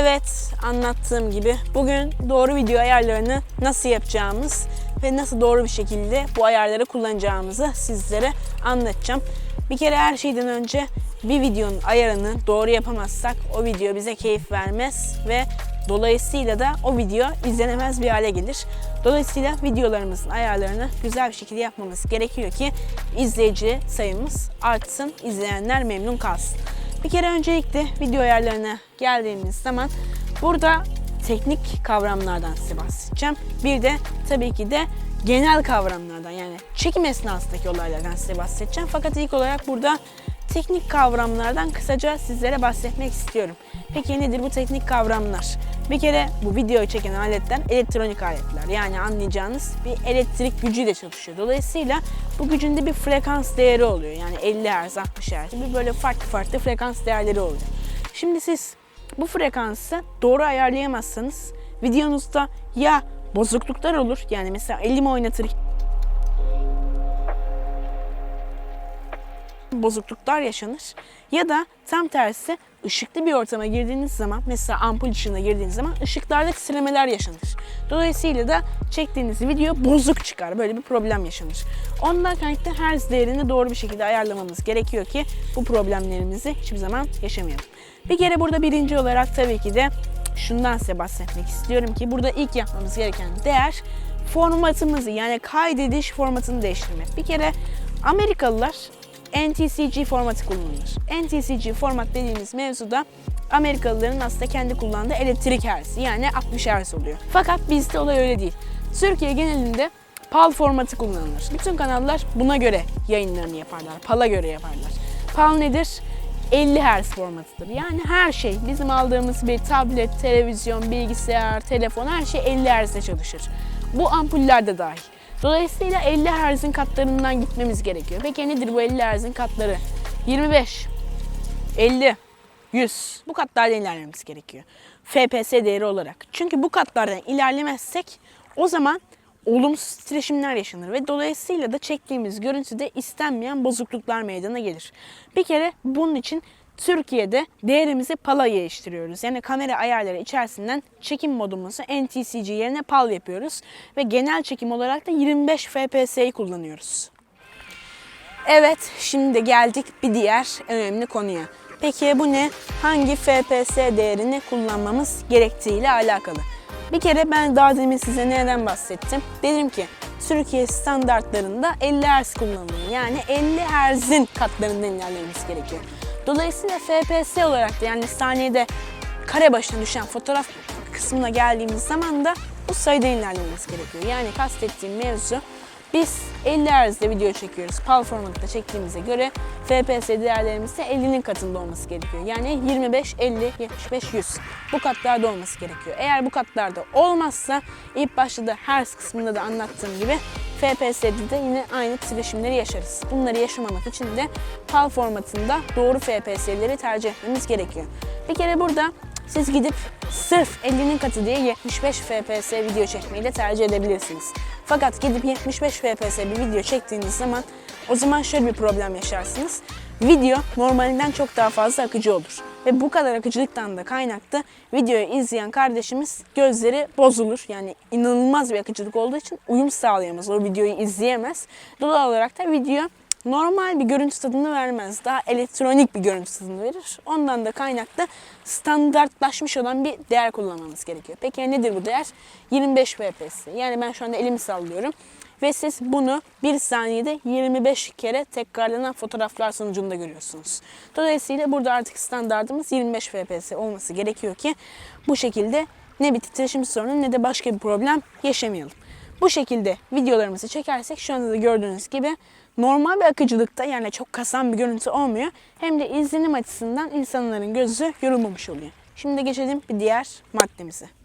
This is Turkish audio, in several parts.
Evet, anlattığım gibi bugün doğru video ayarlarını nasıl yapacağımız ve nasıl doğru bir şekilde bu ayarları kullanacağımızı sizlere anlatacağım. Bir kere her şeyden önce bir videonun ayarını doğru yapamazsak o video bize keyif vermez ve dolayısıyla da o video izlenemez bir hale gelir. Dolayısıyla videolarımızın ayarlarını güzel bir şekilde yapmamız gerekiyor ki izleyici sayımız artsın, izleyenler memnun kalsın. Bir kere öncelikle video ayarlarına geldiğimiz zaman burada teknik kavramlardan size bahsedeceğim. Bir de tabii ki de genel kavramlardan yani çekim esnasındaki olaylardan size bahsedeceğim. Fakat ilk olarak burada teknik kavramlardan kısaca sizlere bahsetmek istiyorum. Peki nedir bu teknik kavramlar? Bir kere bu videoyu çeken aletler elektronik aletler. Yani anlayacağınız bir elektrik gücüyle çalışıyor. Dolayısıyla bu gücün de bir frekans değeri oluyor. Yani 50 Hz, 60 Hz gibi böyle farklı farklı frekans değerleri oluyor. Şimdi siz bu frekansı doğru ayarlayamazsanız videonuzda ya bozukluklar olur. Yani mesela elimi oynatırken bozukluklar yaşanır. Ya da tam tersi ışıklı bir ortama girdiğiniz zaman mesela ampul ışığına girdiğiniz zaman ışıklarda titremeler yaşanır. Dolayısıyla da çektiğiniz video bozuk çıkar. Böyle bir problem yaşanır. Ondan kaynaklı hertz değerini doğru bir şekilde ayarlamamız gerekiyor ki bu problemlerimizi hiçbir zaman yaşamayalım. Bir kere burada birinci olarak tabii ki de şundan size bahsetmek istiyorum ki burada ilk yapmamız gereken değer formatımızı yani kaydediş formatını değiştirmek. Bir kere Amerikalılar NTCG formatı kullanılır. NTCG format dediğimiz mevzuda Amerikalıların aslında kendi kullandığı elektrik hertzi yani 60 Hz oluyor. Fakat bizde olay öyle değil. Türkiye genelinde PAL formatı kullanılır. Bütün kanallar buna göre yayınlarını yaparlar. PAL'a göre yaparlar. PAL nedir? 50 Hz formatıdır. Yani her şey bizim aldığımız bir tablet, televizyon, bilgisayar, telefon her şey 50 Hz'de çalışır. Bu ampuller de dahil. Dolayısıyla 50 Hz'in katlarından gitmemiz gerekiyor. Peki nedir bu 50 Hz'in katları? 25, 50, 100. Bu katlardan ilerlememiz gerekiyor. FPS değeri olarak. Çünkü bu katlardan ilerlemezsek o zaman olumsuz titreşimler yaşanır ve dolayısıyla da çektiğimiz görüntüde istenmeyen bozukluklar meydana gelir. Bir kere bunun için Türkiye'de değerimizi PAL'a değiştiriyoruz. Yani kamera ayarları içerisinden çekim modumuzu NTCG yerine PAL yapıyoruz. Ve genel çekim olarak da 25 FPS'yi kullanıyoruz. Evet, şimdi geldik bir diğer önemli konuya. Peki bu ne? Hangi FPS değerini kullanmamız gerektiğiyle alakalı. Bir kere ben daha demin size neden bahsettim? Dedim ki Türkiye standartlarında 50 Hz kullanılıyor. Yani 50 Hz'in katlarından ilerlememiz gerekiyor. Dolayısıyla FPS olarak da yani saniyede kare başına düşen fotoğraf kısmına geldiğimiz zaman da bu sayıda ilerlememiz gerekiyor. Yani kastettiğim mevzu biz 50 Hz'de video çekiyoruz. PAL formatında çektiğimize göre FPS değerlerimiz de 50'nin katında olması gerekiyor. Yani 25, 50, 75, 100. Bu katlarda olması gerekiyor. Eğer bu katlarda olmazsa ilk başta da Hz kısmında da anlattığım gibi FPS'de de yine aynı titreşimleri yaşarız. Bunları yaşamamak için de PAL formatında doğru FPS'leri tercih etmemiz gerekiyor. Bir kere burada siz gidip sırf 50'nin katı diye 75 FPS video çekmeyi de tercih edebilirsiniz. Fakat gidip 75 FPS bir video çektiğiniz zaman o zaman şöyle bir problem yaşarsınız. Video normalinden çok daha fazla akıcı olur. Ve bu kadar akıcılıktan da kaynaklı videoyu izleyen kardeşimiz gözleri bozulur. Yani inanılmaz bir akıcılık olduğu için uyum sağlayamaz. O videoyu izleyemez. Doğal olarak da video normal bir görüntü tadını vermez. Daha elektronik bir görüntü tadını verir. Ondan da kaynaklı standartlaşmış olan bir değer kullanmamız gerekiyor. Peki nedir bu değer? 25 FPS. Yani ben şu anda elimi sallıyorum. Ve siz bunu bir saniyede 25 kere tekrarlanan fotoğraflar sonucunda görüyorsunuz. Dolayısıyla burada artık standartımız 25 FPS olması gerekiyor ki bu şekilde ne bir titreşim sorunu ne de başka bir problem yaşamayalım. Bu şekilde videolarımızı çekersek şu anda da gördüğünüz gibi normal bir akıcılıkta yani çok kasan bir görüntü olmuyor. Hem de izlenim açısından insanların gözü yorulmamış oluyor. Şimdi geçelim bir diğer maddemize.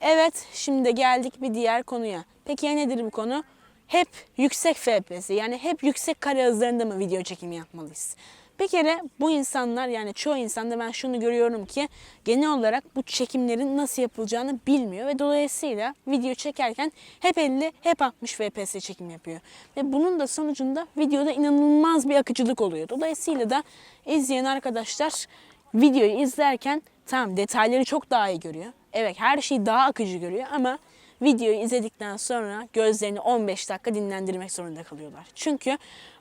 Evet, şimdi geldik bir diğer konuya. Peki ya nedir bu konu? Hep yüksek FPS yani hep yüksek kare hızlarında mı video çekimi yapmalıyız? Bir kere bu insanlar yani çoğu insanda ben şunu görüyorum ki genel olarak bu çekimlerin nasıl yapılacağını bilmiyor ve dolayısıyla video çekerken hep 50 hep 60 FPS çekim yapıyor. Ve bunun da sonucunda videoda inanılmaz bir akıcılık oluyor. Dolayısıyla da izleyen arkadaşlar videoyu izlerken tamam detayları çok daha iyi görüyor. Evet her şeyi daha akıcı görüyor ama videoyu izledikten sonra gözlerini 15 dakika dinlendirmek zorunda kalıyorlar. Çünkü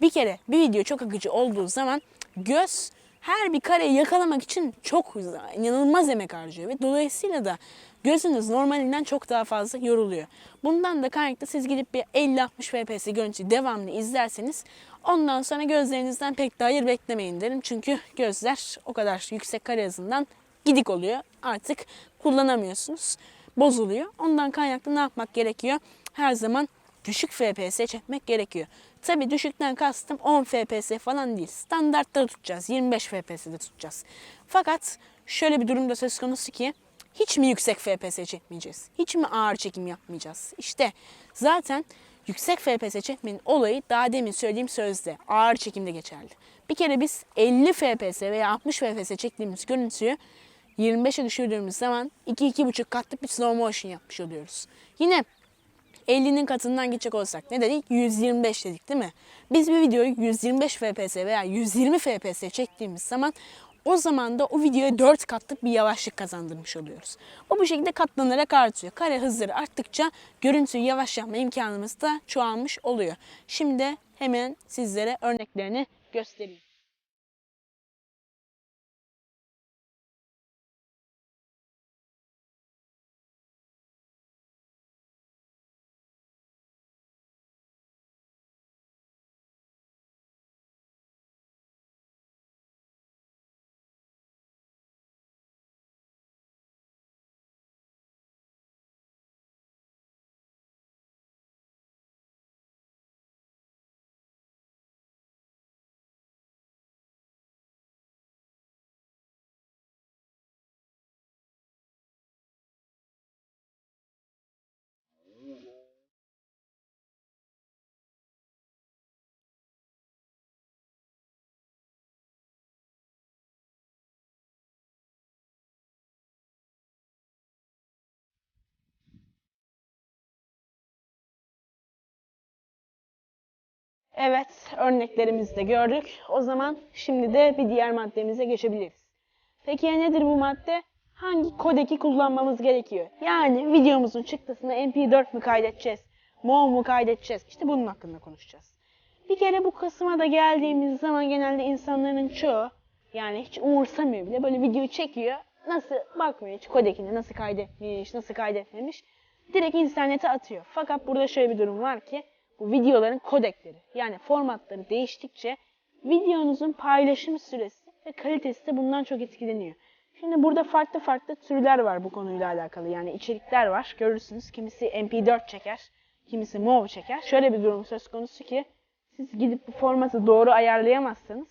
bir kere bir video çok akıcı olduğu zaman göz her bir kareyi yakalamak için çok inanılmaz emek harcıyor ve dolayısıyla da gözünüz normalinden çok daha fazla yoruluyor. Bundan da kaynaklı siz gidip bir 50-60 fps görüntüyü devamlı izlerseniz ondan sonra gözlerinizden pek de hayır beklemeyin derim. Çünkü gözler o kadar yüksek kare hızından gidik oluyor. Artık kullanamıyorsunuz. Bozuluyor. Ondan kaynaklı ne yapmak gerekiyor? Her zaman düşük FPS çekmek gerekiyor. Tabi düşükten kastım 10 FPS falan değil. Standartları tutacağız. 25 FPS'de tutacağız. Fakat şöyle bir durumda söz konusu ki hiç mi yüksek FPS çekmeyeceğiz? Hiç mi ağır çekim yapmayacağız? İşte zaten yüksek FPS çekmenin olayı daha demin söylediğim sözde ağır çekimde geçerli. Bir kere biz 50 FPS veya 60 FPS çektiğimiz görüntüyü 25'e düşürdüğümüz zaman 2-2,5 katlık bir slow motion yapmış oluyoruz. Yine 50'nin katından geçecek olsak ne dedik? 125 dedik değil mi? Biz bir videoyu 125 FPS veya 120 FPS çektiğimiz zaman o zaman da o videoya 4 katlık bir yavaşlık kazandırmış oluyoruz. O bu şekilde katlanarak artıyor. Kare hızları arttıkça görüntüyü yavaş yapma imkanımız da çoğalmış oluyor. Şimdi hemen sizlere örneklerini göstereyim. Evet, örneklerimizi de gördük. O zaman şimdi de bir diğer maddemize geçebiliriz. Peki ya nedir bu madde? Hangi kodeki kullanmamız gerekiyor? Yani videomuzun çıktısını MP4 mü kaydedeceğiz? MOV mu kaydedeceğiz? İşte bunun hakkında konuşacağız. Bir kere bu kısma da geldiğimiz zaman genelde insanların çoğu yani hiç umursamıyor bile böyle videoyu çekiyor. Nasıl bakmıyor hiç kodekine nasıl kaydetmiş, nasıl kaydetmemiş. Direkt internete atıyor. Fakat burada şöyle bir durum var ki bu videoların kodekleri yani formatları değiştikçe videonuzun paylaşım süresi ve kalitesi de bundan çok etkileniyor. Şimdi burada farklı farklı türler var bu konuyla alakalı. Yani içerikler var. Görürsünüz kimisi MP4 çeker, kimisi MOV çeker. Şöyle bir durum söz konusu ki siz gidip bu formatı doğru ayarlayamazsanız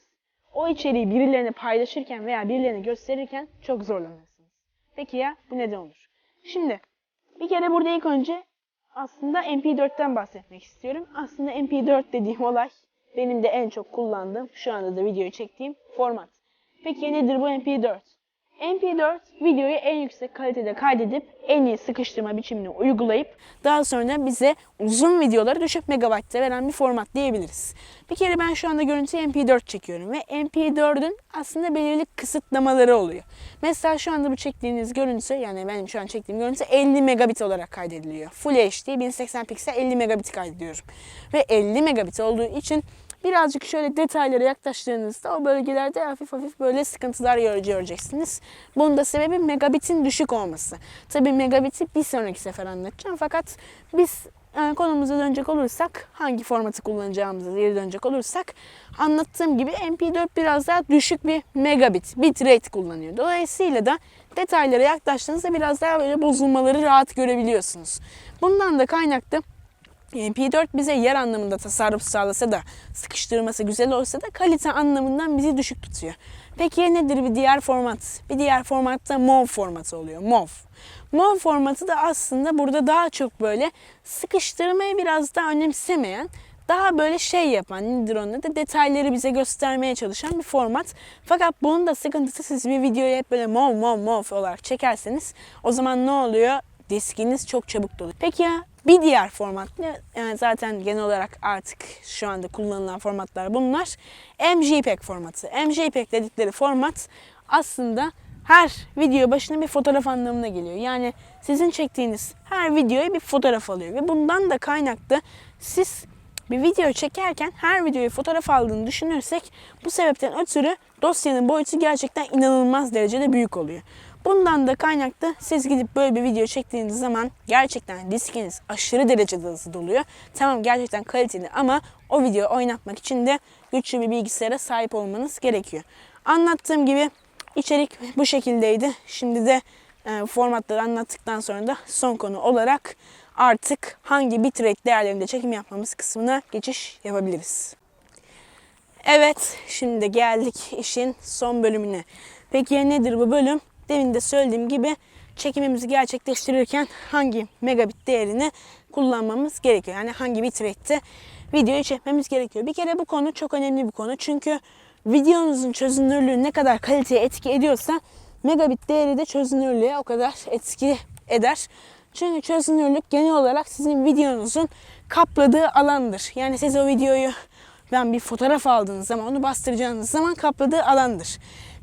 o içeriği birilerine paylaşırken veya birilerine gösterirken çok zorlanırsınız. Peki ya bu neden olur? Şimdi bir kere burada ilk önce aslında MP4'ten bahsetmek istiyorum. Aslında MP4 dediğim olay benim de en çok kullandığım, şu anda da videoyu çektiğim format. Peki nedir bu MP4? MP4 videoyu en yüksek kalitede kaydedip en iyi sıkıştırma biçimini uygulayıp daha sonra bize uzun videoları düşük megabaytta veren bir format diyebiliriz. Bir kere ben şu anda görüntüyü MP4 çekiyorum ve MP4'ün aslında belirli kısıtlamaları oluyor. Mesela şu anda bu çektiğiniz görüntü yani benim şu an çektiğim görüntü 50 megabit olarak kaydediliyor. Full HD 1080 piksel 50 megabit kaydediyorum. Ve 50 megabit olduğu için birazcık şöyle detaylara yaklaştığınızda o bölgelerde hafif hafif böyle sıkıntılar göreceksiniz. Bunun da sebebi megabitin düşük olması. Tabii megabiti bir sonraki sefer anlatacağım fakat biz yani konumuza dönecek olursak, hangi formatı kullanacağımıza geri dönecek olursak anlattığım gibi MP4 biraz daha düşük bir megabit, bitrate kullanıyor. Dolayısıyla da detaylara yaklaştığınızda biraz daha böyle bozulmaları rahat görebiliyorsunuz. Bundan da kaynaklı MP4 bize yer anlamında tasarruf sağlasa da sıkıştırması güzel olsa da kalite anlamından bizi düşük tutuyor. Peki nedir bir diğer format? Bir diğer format da MOV formatı oluyor. MOV. MOV formatı da aslında burada daha çok böyle sıkıştırmayı biraz daha önemsemeyen daha böyle şey yapan nedir onun da detayları bize göstermeye çalışan bir format. Fakat bunun da sıkıntısı siz bir videoyu hep böyle mov mov mov olarak çekerseniz o zaman ne oluyor? Diskiniz çok çabuk doluyor. Peki ya bir diğer format? Yani zaten genel olarak artık şu anda kullanılan formatlar bunlar. MJPEG formatı. MJPEG dedikleri format aslında her video başına bir fotoğraf anlamına geliyor. Yani sizin çektiğiniz her videoya bir fotoğraf alıyor ve bundan da kaynaklı siz bir video çekerken her videoyu fotoğraf aldığını düşünürsek bu sebepten ötürü dosyanın boyutu gerçekten inanılmaz derecede büyük oluyor. Bundan da kaynaklı siz gidip böyle bir video çektiğiniz zaman gerçekten diskiniz aşırı derecede hızlı doluyor. Tamam gerçekten kaliteli ama o videoyu oynatmak için de güçlü bir bilgisayara sahip olmanız gerekiyor. Anlattığım gibi içerik bu şekildeydi. Şimdi de e, formatları anlattıktan sonra da son konu olarak artık hangi bitrate değerlerinde çekim yapmamız kısmına geçiş yapabiliriz. Evet, şimdi geldik işin son bölümüne. Peki nedir bu bölüm? Demin de söylediğim gibi çekimimizi gerçekleştirirken hangi megabit değerini kullanmamız gerekiyor? Yani hangi bitrate'te videoyu çekmemiz gerekiyor? Bir kere bu konu çok önemli bir konu. Çünkü videonuzun çözünürlüğü ne kadar kaliteye etki ediyorsa megabit değeri de çözünürlüğe o kadar etki eder. Çünkü çözünürlük genel olarak sizin videonuzun kapladığı alandır. Yani siz o videoyu ben bir fotoğraf aldığınız zaman onu bastıracağınız zaman kapladığı alandır.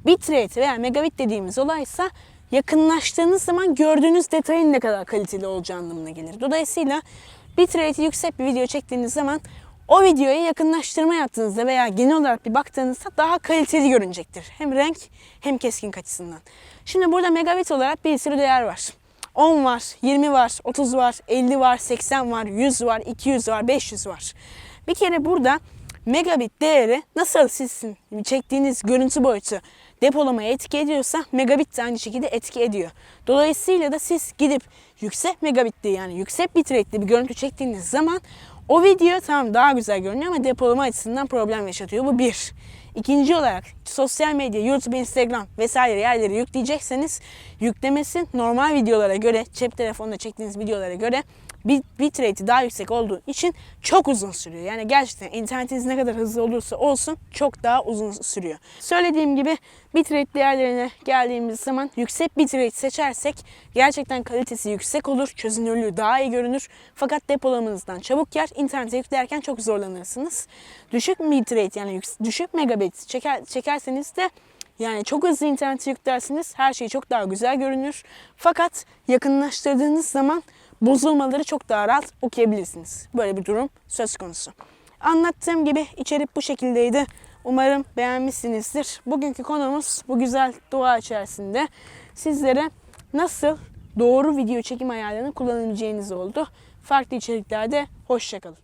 Bitrate veya megabit dediğimiz olaysa yakınlaştığınız zaman gördüğünüz detayın ne kadar kaliteli olacağı anlamına gelir. Dolayısıyla bitrate'i yüksek bir video çektiğiniz zaman o videoya yakınlaştırma yaptığınızda veya genel olarak bir baktığınızda daha kaliteli görünecektir. Hem renk hem keskinlik açısından. Şimdi burada megabit olarak bir sürü değer var. 10 var, 20 var, 30 var, 50 var, 80 var, 100 var, 200 var, 500 var. Bir kere burada megabit değeri nasıl sizin çektiğiniz görüntü boyutu depolamaya etki ediyorsa megabit de aynı şekilde etki ediyor. Dolayısıyla da siz gidip yüksek megabitli yani yüksek bitrate'li bir görüntü çektiğiniz zaman o video tamam daha güzel görünüyor ama depolama açısından problem yaşatıyor. Bu bir. İkinci olarak sosyal medya, YouTube, Instagram vesaire yerleri yükleyecekseniz yüklemesi normal videolara göre, cep telefonunda çektiğiniz videolara göre bitrate'i daha yüksek olduğu için çok uzun sürüyor. Yani gerçekten internetiniz ne kadar hızlı olursa olsun çok daha uzun sürüyor. Söylediğim gibi bitrate değerlerine geldiğimiz zaman yüksek bitrate seçersek gerçekten kalitesi yüksek olur, çözünürlüğü daha iyi görünür. Fakat depolamanızdan çabuk yer, internete yüklerken çok zorlanırsınız. Düşük bitrate yani düşük megabit çeker, çekerseniz de yani çok hızlı internete yüklersiniz. Her şey çok daha güzel görünür. Fakat yakınlaştırdığınız zaman bozulmaları çok daha rahat okuyabilirsiniz. Böyle bir durum söz konusu. Anlattığım gibi içerik bu şekildeydi. Umarım beğenmişsinizdir. Bugünkü konumuz bu güzel dua içerisinde sizlere nasıl doğru video çekim ayarlarını kullanabileceğiniz oldu. Farklı içeriklerde hoşçakalın.